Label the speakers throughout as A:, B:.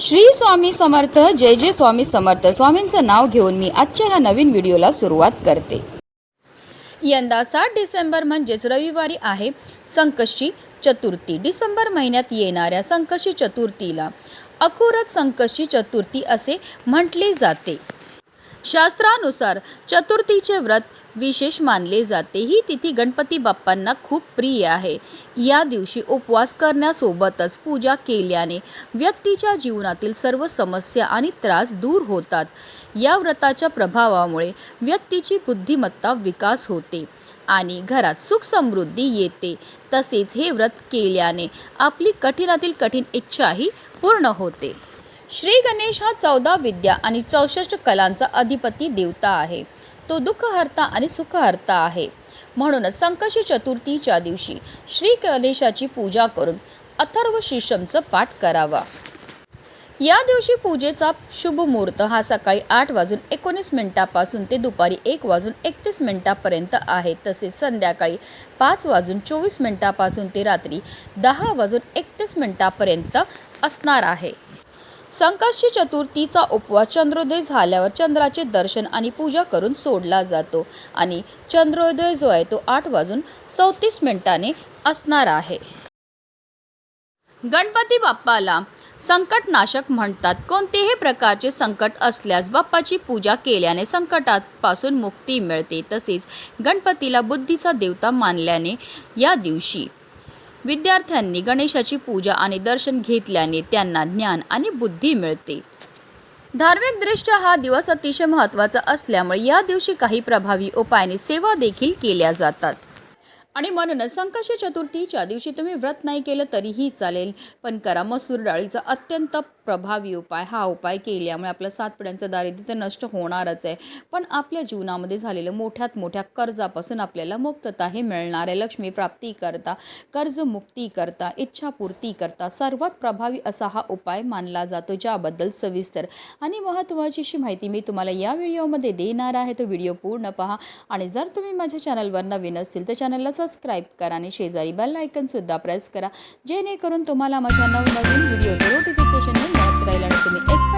A: श्री स्वामी समर्थ जय जय स्वामी समर्थ. स्वामींचं नाव घेऊन मी आजच्या ह्या नवीन व्हिडिओला सुरुवात करते. यंदा सात डिसेंबर म्हणजेच रविवारी आहे संकष्टी चतुर्थी. डिसेंबर महिन्यात येणाऱ्या संकष्टी चतुर्थीला अखुरत संकष्टी चतुर्थी असे म्हटले जाते. शास्त्रानुसार चतुर्थीचे व्रत विशेष मानले जाते ही तिथी गणपती बाप्पांना खूप प्रिय आहे. या दिवशी उपवास करण्यासोबतच पूजा केल्याने व्यक्तीच्या जीवनातील सर्व समस्या आणि त्रास दूर होतात. या व्रताच्या प्रभावामुळे व्यक्तीची बुद्धिमत्ता विकास होते आणि घरात सुख समृद्धी येते. तसेच हे व्रत केल्याने आपली कठीणातील कठीण इच्छाही पूर्ण होते. श्री गणेश हा चौदा विद्या आणि चौसष्ट कलांचा अधिपती देवता आहे. तो दुःखहर्ता आणि सुखहर्ता आहे. म्हणूनच संकशी चतुर्थीच्या दिवशी श्री गणेशाची पूजा करून अथर्व शीर्षमचं पाठ करावा. या दिवशी पूजेचा शुभ मुहूर्त हा सकाळी आठ वाजून एकोणीस मिनिटापासून ते दुपारी एक वाजून एकतीस मिनिटापर्यंत आहे. तसेच संध्याकाळी पाच वाजून चोवीस मिनिटापासून ते रात्री दहा वाजून एकतीस मिनिटापर्यंत असणार आहे. संकष्टी चतुर्थीचा उपवास चंद्रोदय झाल्यावर चंद्राचे दर्शन आणि पूजा करून सोडला जातो आणि चंद्रोदय जो आहे तो आठ वाजून चौतीस मिनिटाने असणार आहे. गणपती बाप्पाला संकटनाशक म्हणतात. कोणतेही प्रकारचे संकट असल्यास बाप्पाची पूजा केल्याने संकटापासून मुक्ती मिळते. तसेच गणपतीला बुद्धीचा देवता मानल्याने या दिवशी विद्यार्थ्यांनी गणेशाची पूजा आणि दर्शन घेतल्याने त्यांना ज्ञान आणि बुद्धी मिळते. धार्मिकदृष्ट्या हा दिवस अतिशय महत्त्वाचा असल्यामुळे या दिवशी काही प्रभावी उपायाने सेवा देखील केल्या जातात. आणि म्हणूनच संकष्टी चतुर्थीच्या दिवशी तुम्ही व्रत नाही केलं तरीही चालेल. पण करा मसूर डाळीचा अत्यंत प्रभावी उपाय. हा उपाय केल्यामुळे आपलं सात पिढ्यांचं दारिद्र्य तर नष्ट होणारच आहे. पण आपल्या जीवनामध्ये झालेलं मोठ्यात मोठ्या कर्जापासून आपल्याला मुक्तता हे मिळणार आहे. लक्ष्मी प्राप्ती करता कर्जमुक्ती करता इच्छापूर्ती करता सर्वात प्रभावी असा हा उपाय मानला जातो ज्याबद्दल सविस्तर आणि महत्त्वाची अशी माहिती मी तुम्हाला या व्हिडिओमध्ये देणार आहे. तो व्हिडिओ पूर्ण पहा आणि जर तुम्ही माझ्या चॅनलवर नवीन असतील तर चॅनलला सबस्क्राईब करा आणि शेजारी बेल आयकनसुद्धा प्रेस करा. जेणेकरून तुम्हाला माझ्या नवनवीन व्हिडिओचं नोटिफिकेशन मिळत राहील आणि तुम्ही एक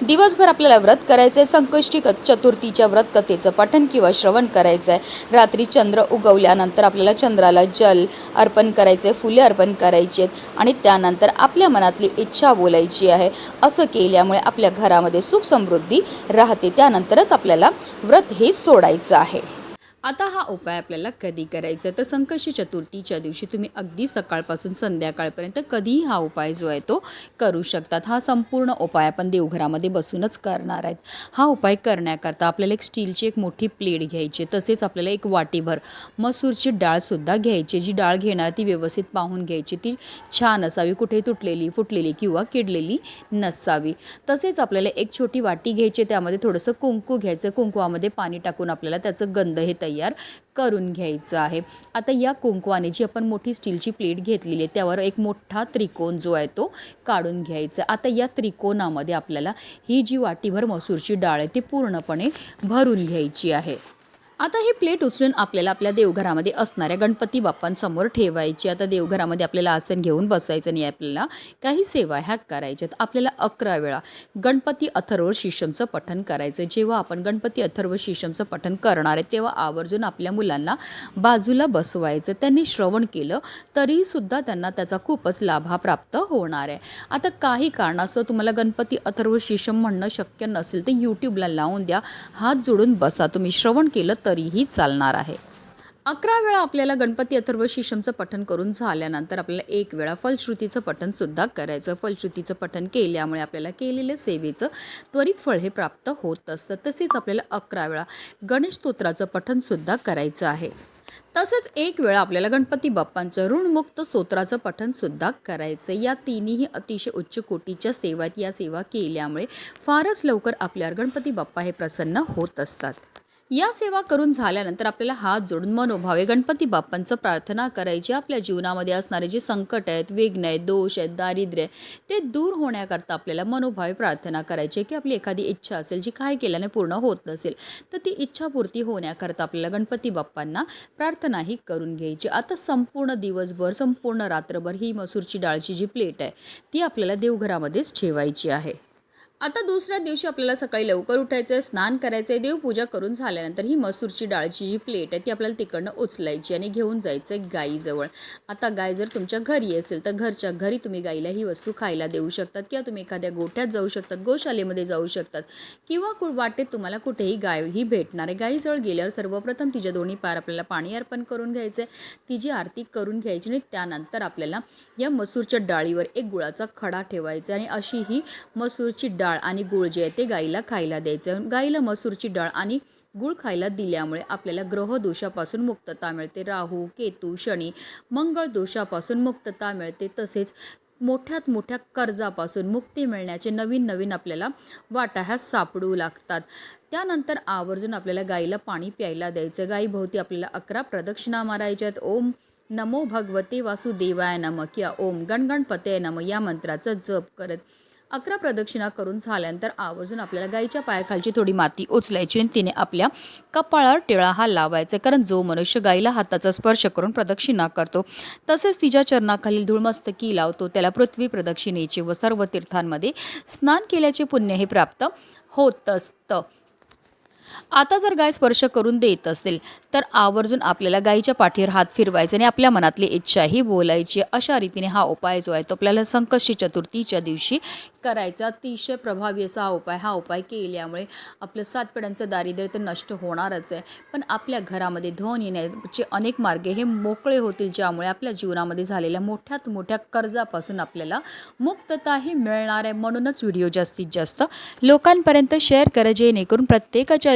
A: दिवसभर आपल्याला व्रत करायचं आहे संकष्टी चतुर्थीच्या व्रत कथेचं पठण किंवा श्रवण करायचं आहे रात्री चंद्र उगवल्यानंतर आपल्याला चंद्राला जल अर्पण करायचं आहे फुले अर्पण करायची आहेत आणि त्यानंतर आपल्या मनातली इच्छा बोलायची आहे. असं केल्यामुळे आपल्या घरामध्ये सुख समृद्धी राहते त्यानंतरच आपल्याला व्रत हे सोडायचं आहे. आता हा उपाय आपल्याला कधी करायचा? आहे तर संकष्टी चतुर्थीच्या दिवशी तुम्ही अगदी सकाळपासून संध्याकाळपर्यंत कधीही हा उपाय जो आहे तो करू शकतात. हा संपूर्ण उपाय आपण देवघरामध्ये बसूनच करणार आहेत. हा उपाय करण्याकरता आपल्याला एक स्टीलची एक मोठी प्लेट घ्यायची आहे. तसेच आपल्याला एक वाटीभर मसूरची डाळसुद्धा घ्यायची. जी डाळ घेणार ती व्यवस्थित पाहून घ्यायची. ती छान असावी कुठे तुटलेली फुटलेली किंवा किडलेली नसावी. तसेच आपल्याला एक छोटी वाटी घ्यायची त्यामध्ये थोडंसं कुंकू घ्यायचं. कुंकवामध्ये पाणी टाकून आपल्याला त्याचं गंध हे तयार करून घ्यायचं आहे. आता या कुंकवाने जी आपण मोठी स्टीलची प्लेट घेतलेली आहे त्यावर एक मोठा त्रिकोण जो आहे तो काढून घ्यायचा. आता या त्रिकोणामध्ये आपल्याला ही जी वाटीभर मसूरची डाळ आहे ती पूर्णपणे भरून घ्यायची आहे. आता ही प्लेट उचलून आपल्याला आपल्या देवघरामध्ये असणाऱ्या गणपती बाप्पांसमोर ठेवायची. आता देवघरामध्ये आपल्याला आसन घेऊन बसायचं नाही आपल्याला काही सेवा ह्या करायच्यात. आपल्याला अकरा वेळा गणपती अथर्व शिशमचं पठण करायचं. जेव्हा आपण गणपती अथर्व शिशमचं पठण करणार आहे तेव्हा आवर्जून आपल्या मुलांना बाजूला बसवायचं. त्यांनी श्रवण केलं तरीसुद्धा त्यांना त्याचा खूपच लाभा प्राप्त होणार आहे. आता काही कारणास्तव तुम्हाला गणपती अथर्व शिशम म्हणणं शक्य नसेल तर यूट्यूबला लावून द्या. हात जोडून बसा. तुम्ही श्रवण केलं तरीही चालणार आहे. अकरा वेळा आपल्याला गणपती अथर्व शिशमचं पठण करून झाल्यानंतर आपल्याला एक वेळा फलश्रुतीचं पठणसुद्धा करायचं. फलश्रुतीचं पठण केल्यामुळे आपल्याला केलेल्या सेवेचं त्वरित फळ हे प्राप्त होत असतं. तसेच आपल्याला अकरा वेळा गणेश स्तोत्राचं पठणसुद्धा करायचं आहे. तसंच एक वेळा आपल्याला गणपती बाप्पांचं ऋणमुक्त स्तोत्राचं पठणसुद्धा करायचं. या तिन्ही अतिशय उच्च कोटीच्या सेवा या सेवा केल्यामुळे फारच लवकर आपल्यावर गणपती बाप्पा हे प्रसन्न होत असतात. या सेवा करून झाल्यानंतर आपल्याला हात जोडून मनोभावे गणपती बाप्पांचं प्रार्थना करायची आपल्या जीवनामध्ये असणारे जे संकट आहेत विघ्न आहेत दोष आहेत दारिद्र्य आहे ते दूर होण्याकरता आपल्याला मनोभावे प्रार्थना करायची की आपली एखादी इच्छा असेल जी काय केल्याने पूर्ण होत नसेल तर ती इच्छापूर्ती होण्याकरता आपल्याला गणपती बाप्पांना प्रार्थनाही करून घ्यायची. आता संपूर्ण दिवसभर संपूर्ण रात्रभर ही मसूरची डाळची जी प्लेट आहे ती आपल्याला देवघरामध्येच ठेवायची आहे. आता दुसऱ्या दिवशी आपल्याला सकाळी लवकर उठायचं आहे स्नान करायचं आहे देवपूजा करून झाल्यानंतर ही मसूरची डाळची जी प्लेट आहे ती आपल्याला तिकडनं उचलायची आणि घेऊन जायचं आहे गाईजवळ. आता गाय जर तुमच्या घरी असेल तर घरच्या घरी तुम्ही गाईला ही वस्तू खायला देऊ शकतात किंवा तुम्ही एखाद्या गोठ्यात जाऊ शकतात गोशालेमध्ये जाऊ शकतात किंवा कु वाटेत तुम्हाला कुठेही गाय ही भेटणार आहे. गाईजवळ गेल्यावर सर्वप्रथम तिच्या दोन्ही पार आपल्याला पाणी अर्पण करून घ्यायचं आहे तिची आरती करून घ्यायची आणि त्यानंतर आपल्याला या मसूरच्या डाळीवर एक गुळाचा खडा ठेवायचा आणि अशी ही मसूरची डाळ डाळ आणि गुळ जे आहे ते गाईला खायला द्यायचं. गाईला मसूरची डाळ आणि गुळ खायला दिल्यामुळे आपल्याला ग्रह दोषापासून मुक्तता मिळते. राहू केतू शनी मंगळ दोषापासून मुक्तता मिळते. तसेच मोठ्यात मोठ्या कर्जापासून मुक्ती मिळण्याचे नवीन नवीन आपल्याला वाटा ह्या सापडू लागतात. त्यानंतर आवर्जून आपल्याला गाईला पाणी प्यायला द्यायचं. गाईभोवती आपल्याला अकरा प्रदक्षिणा मारायच्या आहेत. ओम नमो भगवते वासुदेवाय नम किंवा ओम गणगणपते नम या मंत्राचा जप करत अकरा प्रदक्षिणा करून झाल्यानंतर आवर्जून आपल्याला गाईच्या पायाखालची थोडी माती उचलायची आणि तिने आपल्या कपाळावर टिळा हा लावायचा कारण जो मनुष्य गाईला हाताचा स्पर्श करून प्रदक्षिणा करतो तसेच तिच्या चरणाखालील धूळमस्तकी लावतो. त्याला पृथ्वी प्रदक्षिणेचे व सर्व तीर्थांमध्ये स्नान केल्याचे पुण्य हे प्राप्त होत असतं आता जर गाय स्पर्श करून देत असेल तर आवर्जून आपल्याला गायीच्या पाठीवर हात फिरवायचे आणि आपल्या मनातली इच्छाही बोलायची. अशा रीतीने हा उपाय जो आहे तो आपल्याला संकष्टी चतुर्थीच्या दिवशी करायचा. अतिशय प्रभावी असा हा उपाय हा उपाय केल्यामुळे आपलं सात पिढ्यांचं दारिद्र्य तर नष्ट होणारच आहे. पण आपल्या घरामध्ये धन येण्याचे अनेक मार्ग हे मोकळे होतील ज्यामुळे आपल्या जीवनामध्ये झालेल्या मोठ्यात मोठ्या कर्जापासून आपल्याला मुक्तताही मिळणार आहे. म्हणूनच व्हिडिओ जास्तीत जास्त लोकांपर्यंत शेअर करा जेणेकरून प्रत्येकाच्या